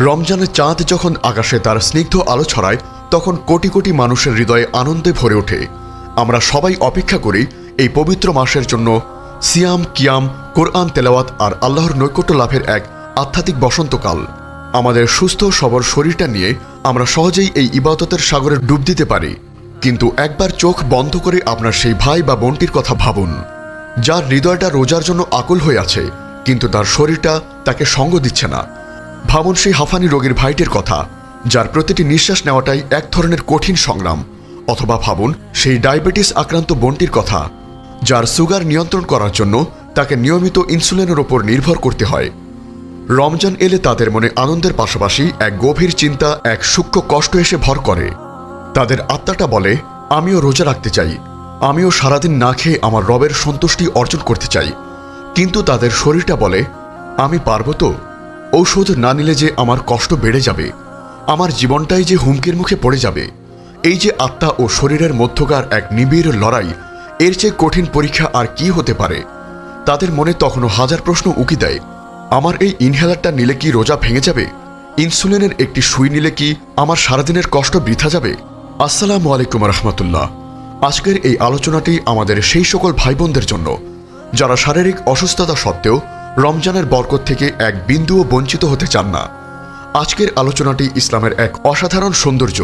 রমজানের চাঁদ যখন আকাশে তার স্নিগ্ধ আলো ছড়ায়, তখন কোটি কোটি মানুষের হৃদয়ে আনন্দে ভরে ওঠে। আমরা সবাই অপেক্ষা করি এই পবিত্র মাসের জন্য সিয়াম, কিয়াম, কোরআন, তেলাওয়াত আর আল্লাহর নৈকট্য লাভের এক আধ্যাত্মিক বসন্তকাল। আমাদের সুস্থ সবর শরীরটা নিয়ে আমরা সহজেই এই ইবাদতের সাগরে ডুব দিতে পারি। কিন্তু একবার চোখ বন্ধ করে আপনার সেই ভাই বা বোনটির কথা ভাবুন। যার হৃদয়টা রোজার জন্য আকুল হয়ে আছে, কিন্তু তার শরীরটা তাকে সঙ্গ দিচ্ছে না। ভাবুন সেই হাফানি রোগীর ভাইটির কথা, যার প্রতিটি নিঃশ্বাস নেওয়াটাই এক ধরনের কঠিন সংগ্রাম, অথবা ভাবুন সেই ডায়াবেটিস আক্রান্ত বোনটির কথা, যার সুগার নিয়ন্ত্রণ করার জন্য তাকে নিয়মিত ইনসুলিনের ওপর নির্ভর করতে হয়। রমজান এলে তাদের মনে আনন্দের পাশাপাশি এক গভীর চিন্তা, এক সূক্ষ্ম কষ্ট এসে ভর করে। তাদের আত্মাটা বলে, আমিও রোজা রাখতে চাই। আমিও সারাদিন না খেয়ে আমার রবের সন্তুষ্টি অর্জন করতে চাই। কিন্তু তাদের শরীরটা বলে, আমি পারব তো? ঔষধ না নিলে যে আমার কষ্ট বেড়ে যাবে, আমার জীবনটাই যে হুমকির মুখে পড়ে যাবে, এই যে আত্মা ও শরীরের মধ্যকার এক নিবিড় লড়াই, এর চেয়ে কঠিন পরীক্ষা আর কি হতে পারে? তাদের মনে তখনও হাজার প্রশ্ন উকি দেয়, আমার এই ইনহেলারটা নিলে কি রোজা ভেঙে যাবে? ইনসুলিনের একটি সুই নিলে কি আমার সারাদিনের কষ্ট বৃথা যাবে? আসসালামু আলাইকুম রহমতুল্লাহ। আজকের এই আলোচনাটি আমাদের সেই সকল ভাই বোনদের জন্য, যারা শারীরিক অসুস্থতা সত্ত্বেও রমজানের বরকত থেকে এক বিন্দুও বঞ্চিত হতে চান না। আজকের আলোচনাটি ইসলামের এক অসাধারণ সৌন্দর্য,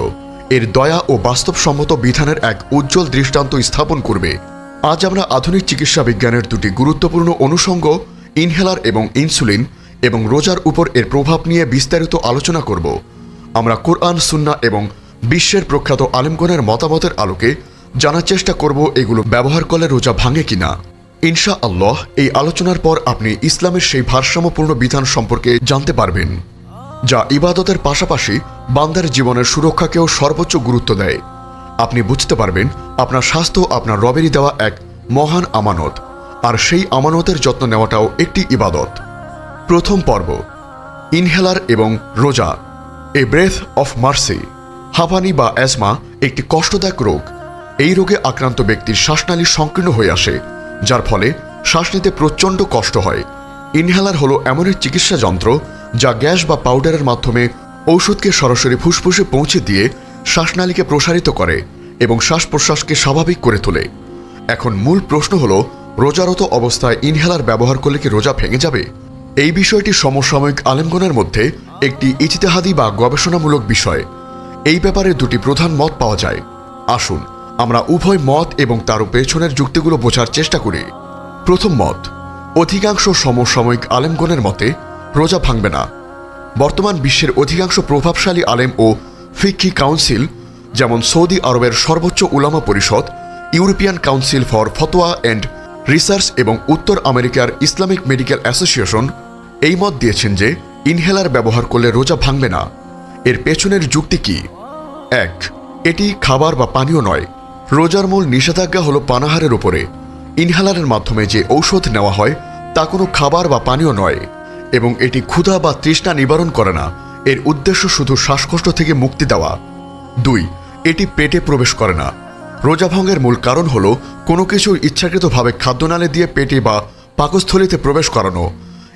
এর দয়া ও বাস্তবসম্মত বিধানের এক উজ্জ্বল দৃষ্টান্ত স্থাপন করবে। আজ আমরা আধুনিক চিকিৎসা বিজ্ঞানের দুটি গুরুত্বপূর্ণ অনুষঙ্গ, ইনহেলার এবং ইনসুলিন, এবং রোজার উপর এর প্রভাব নিয়ে বিস্তারিত আলোচনা করব। আমরা কোরআন সুন্না এবং বিশ্বের প্রখ্যাত আলেমগণের মতামতের আলোকে জানার চেষ্টা করব এগুলো ব্যবহার করলে রোজা ভাঙে কিনা। ইনশা আল্লাহ এই আলোচনার পর আপনি ইসলামের সেই ভারসাম্যপূর্ণ বিধান সম্পর্কে জানতে পারবেন, যা ইবাদতের পাশাপাশি বান্দার জীবনের সুরক্ষাকেও সর্বোচ্চ গুরুত্ব দেয়। আপনি বুঝতে পারবেন, আপনার স্বাস্থ্য আপনার রবেরই দেওয়া এক মহান আমানত, আর সেই আমানতের যত্ন নেওয়াটাও একটি ইবাদত। প্রথম পর্ব, ইনহেলার এবং রোজা, এ ব্রেথ অফ মার্সি। হাঁপানি বা অ্যাজমা একটি কষ্টদায়ক রোগ, এই রোগে আক্রান্ত ব্যক্তির শ্বাসনালী সংকীর্ণ হয়ে আসে। যার ফলে শ্বাস নিতে প্রচণ্ড কষ্ট হয়। ইনহেলার হলো এমন এক চিকিৎসা যন্ত্র যা গ্যাস বা পাউডারের মাধ্যমে ঔষধকে সরাসরি ফুসফুসে পৌঁছে দিয়ে শ্বাসনালীকে প্রসারিত করে এবং শ্বাস প্রশ্বাসকে স্বাভাবিক করে তোলে। এখন মূল প্রশ্ন হলো, রোজারত অবস্থায় ইনহেলার ব্যবহার করলে কি রোজা ভেঙে যাবে? এই বিষয়টি সমসাময়িক আলেমগণের মধ্যে একটি ইজতেহাদি বা গবেষণামূলক বিষয়। এই ব্যাপারে দুটি প্রধান মত পাওয়া যায়। আসুন আমরা উভয় মত এবং তার পেছনের যুক্তিগুলো বোঝার চেষ্টা করি। প্রথম মত, অধিকাংশ সমসাময়িক আলেমগণের মতে রোজা ভাঙবে না। বর্তমান বিশ্বের অধিকাংশ প্রভাবশালী আলেম ও ফিক্কি কাউন্সিল, যেমন সৌদি আরবের সর্বোচ্চ উলামা পরিষদ, ইউরোপিয়ান কাউন্সিল ফর ফতোয়া অ্যান্ড রিসার্চ এবং উত্তর আমেরিকার ইসলামিক মেডিকেল অ্যাসোসিয়েশন এই মত দিয়েছেন যে ইনহেলার ব্যবহার করলে রোজা ভাঙবে না। এর পেছনের যুক্তি কি? এক, এটি খাবার বা পানীয় নয়। রোজার মূল নিষেধাজ্ঞা হলো পানাহারের উপরে। ইনহেলারের মাধ্যমে যে ঔষধ নেওয়া হয়, তা কোনো খাবার বা পানীয় নয়, এবং এটি ক্ষুধা বা তৃষ্ণা নিবারণ করে না। এর উদ্দেশ্য শুধু শ্বাসকষ্ট থেকে মুক্তি দেওয়া। দুই, এটি পেটে প্রবেশ করে না। রোজা ভঙ্গের মূল কারণ হল কোনো কিছু ইচ্ছাকৃতভাবে খাদ্যনালে দিয়ে পেটে বা পাকস্থলিতে প্রবেশ করানো।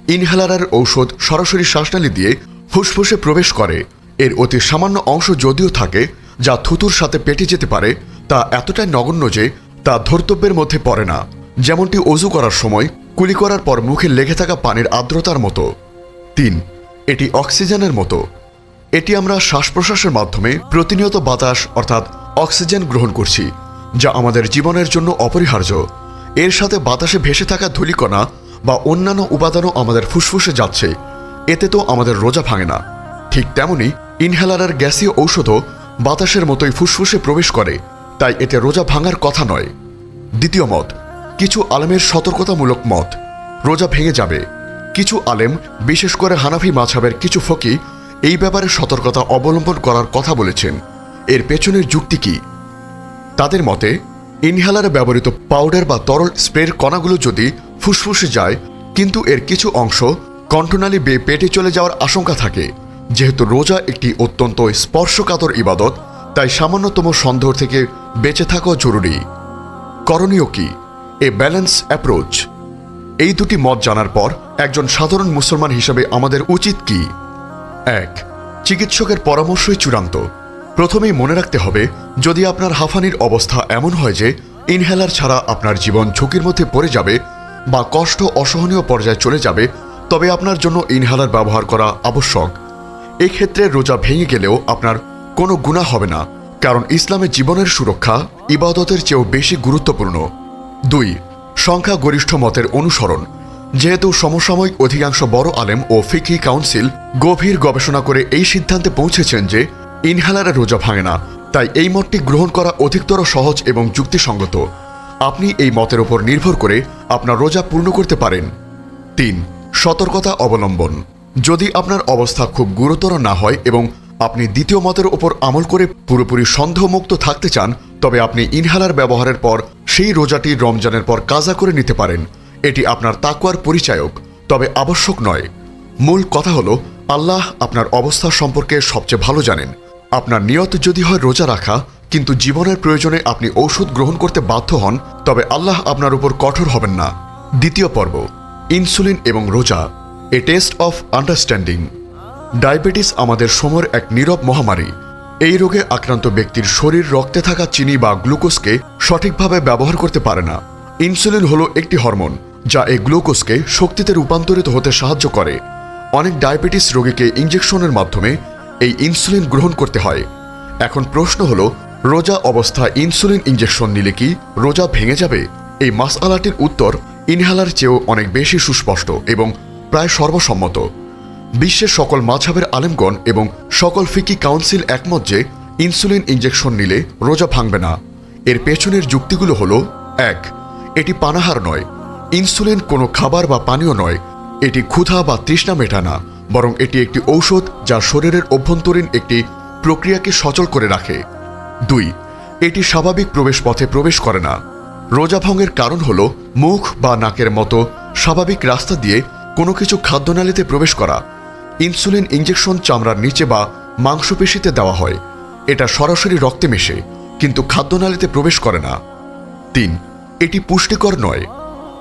ইনহেলারের ঔষধ সরাসরি শ্বাসনালী দিয়ে ফুসফুসে প্রবেশ করে। এর অতি সামান্য অংশ যদিও থাকে, যা থুতুর সাথে পেটে যেতে পারে তা এতটাই নগণ্য যে তা ধর্তব্যের মধ্যে পড়ে না। যেমনটি অজু করার সময় কুলি করার পর মুখে লেগে থাকা পানির আর্দ্রতার মতো। তিন, এটি অক্সিজেনের মতো। এটি আমরা শ্বাস প্রশ্বাসের মাধ্যমে প্রতিনিয়ত বাতাস অর্থাৎ অক্সিজেন গ্রহণ করছি, যা আমাদের জীবনের জন্য অপরিহার্য। এর সাথে বাতাসে ভেসে থাকা ধূলিকণা বা অন্যান্য উপাদানও আমাদের ফুসফুসে যাচ্ছে। এতে তো আমাদের রোজা ভাঙে না। ঠিক তেমনি ইনহেলারের গ্যাসীয় ঔষধও বাতাসের মতোই ফুসফুসে প্রবেশ করে। তাই এতে রোজা ভাঙার কথা নয়। দ্বিতীয় মত, কিছু আলেমের সতর্কতামূলক মত। রোজা ভেঙে যাবে। কিছু আলেম, বিশেষ করে হানাফি মাছাবের কিছু ফকি এই ব্যাপারে সতর্কতা অবলম্বন করার কথা বলেছেন। এর পেছনের যুক্তি কি? তাদের মতে, ইনহেলারে ব্যবহৃত পাউডার বা তরল স্প্রের কণাগুলো যদি ফুসফুসে যায়, কিন্তু এর কিছু অংশ কণ্ঠনালী বেয়ে পেটে চলে যাওয়ার আশঙ্কা থাকে। যেহেতু রোজা একটি অত্যন্ত স্পর্শকাতর ইবাদত তাই সামান্যতম সন্দেহ থেকে বেঁচে থাকা জরুরি। করণীয় কি? এ ব্যালেন্স অ্যাপ্রোচ এই দুটি মত জানার পর একজন সাধারণ মুসলমান হিসেবে আমাদের উচিত কি? এক, চিকিৎসকের পরামর্শই চূড়ান্ত। প্রথমেই মনে রাখতে হবে, যদি আপনার হাঁফানির অবস্থা এমন হয় যে ইনহেলার ছাড়া আপনার জীবন ঝুঁকির মধ্যে পড়ে যাবে বা কষ্ট অসহনীয় পর্যায়ে চলে যাবে, তবে আপনার জন্য ইনহেলার ব্যবহার করা আবশ্যক। এক্ষেত্রে রোজা ভেঙে গেলেও আপনার কোনো গুণা হবে না, কারণ ইসলামের জীবনের সুরক্ষা ইবাদতের চেয়েও বেশি গুরুত্বপূর্ণ। দুই সংখ্যাগরিষ্ঠ মতের অনুসরণ। যেহেতু সমসাময়িক অধিকাংশ বড় আলেম ও ফিকি কাউন্সিল গভীর গবেষণা করে এই সিদ্ধান্তে পৌঁছেছেন যে ইনহেলারে রোজা ভাঙে না, তাই এই মতটি গ্রহণ করা অধিকতর সহজ এবং যুক্তিসঙ্গত। আপনি এই মতের উপর নির্ভর করে আপনার রোজা পূর্ণ করতে পারেন। তিন, সতর্কতা অবলম্বন। যদি আপনার অবস্থা খুব গুরুতর না হয় এবং আপনি দ্বিতীয় মতের উপর আমল করে পুরোপুরি সন্দেহমুক্ত থাকতে চান, তবে আপনি ইনহেলার ব্যবহারের পর সেই রোজাটি রমজানের পর কাজা করে নিতে পারেন। এটি আপনার তাকুয়ার পরিচায়ক, তবে আবশ্যক নয়। মূল কথা হলো, আল্লাহ আপনার অবস্থা সম্পর্কে সবচেয়ে ভালো জানেন। আপনার নিয়ত যদি হয় রোজা রাখা, কিন্তু জীবনের প্রয়োজনে আপনি ঔষধ গ্রহণ করতে বাধ্য হন, তবে আল্লাহ আপনার উপর কঠোর হবেন না। দ্বিতীয় পর্ব, ইনসুলিন এবং রোজা, a test of understanding. Diabetes আমাদের সময়ের এক নীরব মহামারী। এই রোগে আক্রান্ত ব্যক্তির শরীর, রক্তে থাকা চিনি বা গ্লুকোজকে সঠিকভাবে ব্যবহার করতে পারে না। ইনসুলিন হলো একটি হরমোন, যা এই গ্লুকোজকে শক্তিতে রূপান্তরিত হতে সাহায্য করে। অনেক ডায়াবেটিস রোগীকে ইঞ্জেকশনের মাধ্যমে এই ইনসুলিন গ্রহণ করতে হয়। এখন প্রশ্ন হলো, রোজা অবস্থায় ইনসুলিন ইঞ্জেকশন নিলে কি রোজা ভেঙে যাবে? এই মাসআলাটির উত্তর ইনহেলার চেয়েও অনেক বেশি সুস্পষ্ট এবং প্রায় সর্বসম্মত। বিশ্বের সকল মাঝাবের আলেমগণ এবং সকল ফিকি কাউন্সিল একমত যে ইনসুলিন ইঞ্জেকশন নিলে রোজা ভাঙবে না। এর পেছনের যুক্তিগুলো হলো, এক, এটি পানাহার নয়। ইনসুলিন কোনো খাবার বা পানীয় নয়। এটি ক্ষুধা বা তৃষ্ণা মেটানা, বরং এটি একটি ঔষধ যা শরীরের অভ্যন্তরীণ একটি প্রক্রিয়াকে সচল করে রাখে। দুই, এটি স্বাভাবিক প্রবেশ পথে প্রবেশ করে না। রোজা ভঙ্গের কারণ হল, মুখ বা নাকের মতো স্বাভাবিক রাস্তা দিয়ে কোনো কিছু খাদ্যনালীতে প্রবেশ করা। ইনসুলিন ইঞ্জেকশন চামড়ার নিচে বা মাংসপেশিতে দেওয়া হয়। এটা সরাসরি রক্তে মেশে, কিন্তু খাদ্যনালীতে প্রবেশ করে না। তিন, এটি পুষ্টিকর নয়।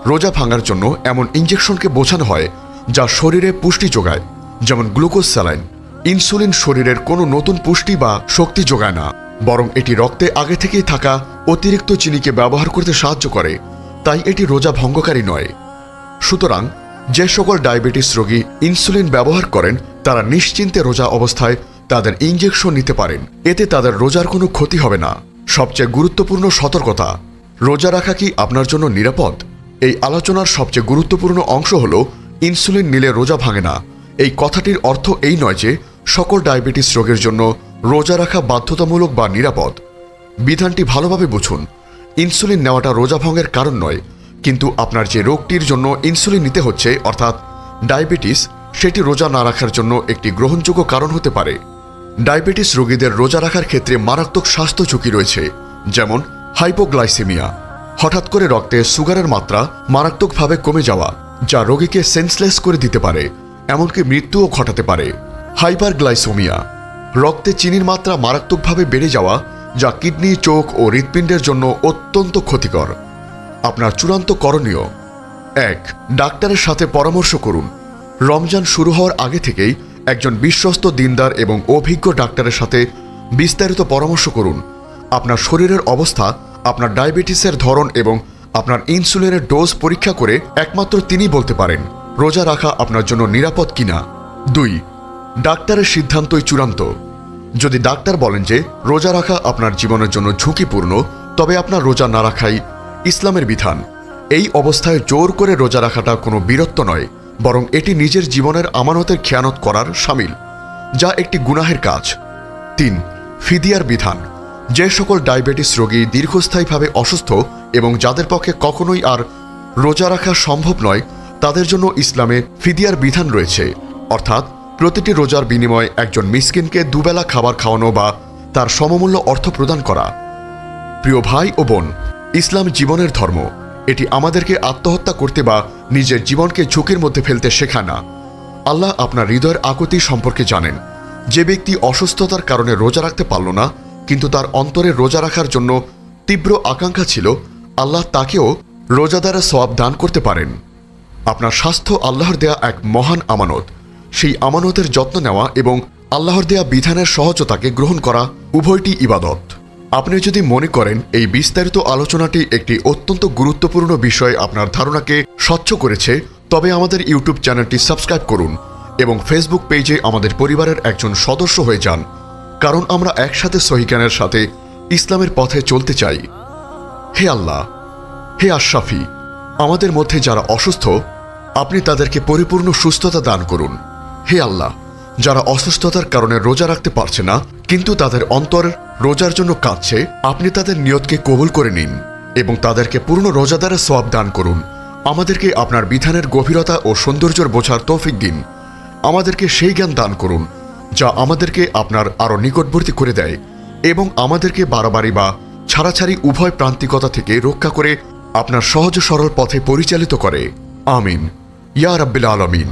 রোজা ভাঙার জন্য এমন ইঞ্জেকশনকে বোঝানো হয়, যা শরীরে পুষ্টি যোগায়, যেমন গ্লুকোজ স্যালাইন। ইনসুলিন শরীরের কোনো নতুন পুষ্টি বা শক্তি যোগায় না, বরং এটি রক্তে আগে থেকেই থাকা অতিরিক্ত চিনিকে ব্যবহার করতে সাহায্য করে, তাই এটি রোজা ভঙ্গকারী নয়। সুতরাং যে সকল ডায়াবেটিস রোগী ইনসুলিন ব্যবহার করেন, তারা নিশ্চিন্তে রোজা অবস্থায় তাদের ইঞ্জেকশন নিতে পারেন। এতে তাদের রোজার কোনো ক্ষতি হবে না। সবচেয়ে গুরুত্বপূর্ণ সতর্কতা, রোজা রাখা কি আপনার জন্য নিরাপদ? এই আলোচনার সবচেয়ে গুরুত্বপূর্ণ অংশ হল, ইনসুলিন নিলে রোজা ভাঙে না। এই কথাটির অর্থ এই নয় যে, সকল ডায়াবেটিস রোগের জন্য রোজা রাখা বাধ্যতামূলক বা নিরাপদ। বিধানটি ভালোভাবে বুঝুন। ইনসুলিন নেওয়াটা রোজা ভঙ্গের কারণ নয় কিন্তু আপনার যে রোগটির জন্য ইনসুলিন নিতে হচ্ছে, অর্থাৎ ডায়াবেটিস সেটি রোজা না রাখার জন্য একটি গ্রহণযোগ্য কারণ হতে পারে। ডায়াবেটিস রোগীদের রোজা রাখার ক্ষেত্রে মারাত্মক স্বাস্থ্য ঝুঁকি রয়েছে, যেমন হাইপোগ্লাইসেমিয়া হঠাৎ করে রক্তে সুগারের মাত্রা মারাত্মকভাবে কমে যাওয়া, যা রোগীকে সেন্সলেস করে দিতে পারে, এমনকি মৃত্যুও ঘটাতে পারে। হাইপারগ্লাইসোমিয়া রক্তে চিনির মাত্রা মারাত্মকভাবে বেড়ে যাওয়া, যা কিডনি, চোখ ও হৃৎপিণ্ডের জন্য অত্যন্ত ক্ষতিকর। আপনার চূড়ান্ত করণীয়। এক, ডাক্তারের সাথে পরামর্শ করুন। রমজান শুরু হওয়ার আগে থেকেই একজন বিশ্বস্ত দিনদার এবং অভিজ্ঞ ডাক্তারের সাথে বিস্তারিত পরামর্শ করুন। আপনার শরীরের অবস্থা, আপনার ডায়াবেটিসের ধরন এবং আপনার ইনসুলিনের ডোজ পরীক্ষা করে একমাত্র তিনি বলতে পারেন, রোজা রাখা আপনার জন্য নিরাপদ কিনা। দুই, ডাক্তারের সিদ্ধান্তই চূড়ান্ত। যদি ডাক্তার বলেন যে, রোজা রাখা আপনার জীবনের জন্য ঝুঁকিপূর্ণ, তবে আপনার রোজা না রাখাই ইসলামের বিধান। এই অবস্থায় জোর করে রোজা রাখাটা কোনো বীরত্ব নয়, বরং এটি নিজের জীবনের আমানতের খেয়ানত করার সামিল, যা একটি গুনাহের কাজ। তিন, ফিদিয়ার বিধান। যে সকল ডায়াবেটিস রোগী দীর্ঘস্থায়ীভাবে অসুস্থ এবং যাদের পক্ষে কখনোই আর রোজা রাখা সম্ভব নয়, তাদের জন্য ইসলামে ফিদিয়ার বিধান রয়েছে। অর্থাৎ, প্রতিটি রোজার বিনিময়ে একজন মিসকিনকে দুবেলা খাবার খাওয়ানো বা তার সমমূল্য অর্থ প্রদান করা। প্রিয় ভাই ও বোন ইসলাম জীবনের ধর্ম। এটি আমাদেরকে আত্মহত্যা করতে বা নিজের জীবনকে ঝুঁকির মধ্যে ফেলতে শেখায় না। আল্লাহ আপনার হৃদয়ের আকুতি সম্পর্কে জানেন। যে ব্যক্তি অসুস্থতার কারণে রোজা রাখতে পারল না, কিন্তু তার অন্তরে রোজা রাখার জন্য তীব্র আকাঙ্ক্ষা ছিল, আল্লাহ তাকেও রোজাদারা সওয়াব দান করতে পারেন। আপনার স্বাস্থ্য আল্লাহর দেয়া এক মহান আমানত। সেই আমানতের যত্ন নেওয়া এবং আল্লাহর দেয়া বিধানের সহজতাকে গ্রহণ করা উভয়টি ইবাদত। আপনি যদি মনে করেন এই বিস্তারিত আলোচনাটি একটি অত্যন্ত গুরুত্বপূর্ণ বিষয় আপনার ধারণাকে স্বচ্ছ করেছে, তবে আমাদের ইউটিউব চ্যানেলটি সাবস্ক্রাইব করুন এবং ফেসবুক পেজে আমাদের পরিবারের একজন সদস্য হয়ে যান, কারণ আমরা একসাথে সহিজ্ঞানের সাথে ইসলামের পথে চলতে চাই। হে আল্লাহ, হে আশরাফি, আমাদের মধ্যে যারা অসুস্থ, আপনি তাদেরকে পরিপূর্ণ সুস্থতা দান করুন। হে আল্লাহ, যারা অসুস্থতার কারণে রোজা রাখতে পারছে না, কিন্তু তাদের অন্তর রোজার জন্য কাঁদছে, আপনি তাদের নিয়তকে কবুল করে নিন এবং তাদেরকে পূর্ণ রোজাদারের সব দান করুন। আমাদেরকে আপনার বিধানের গভীরতা ও সৌন্দর্যর বোঝার তৌফিক দিন। আমাদেরকে সেই জ্ঞান দান করুন, যা আমাদেরকে আপনার আরও নিকটবর্তী করে দেয় এবং আমাদেরকে বাড়াবাড়ি বা ছাড়াছাড়ি উভয় প্রান্তিকতা থেকে রক্ষা করে আপনার সহজ সরল পথে পরিচালিত করে। আমিন। ইয়া রাব্বিল আলামিন।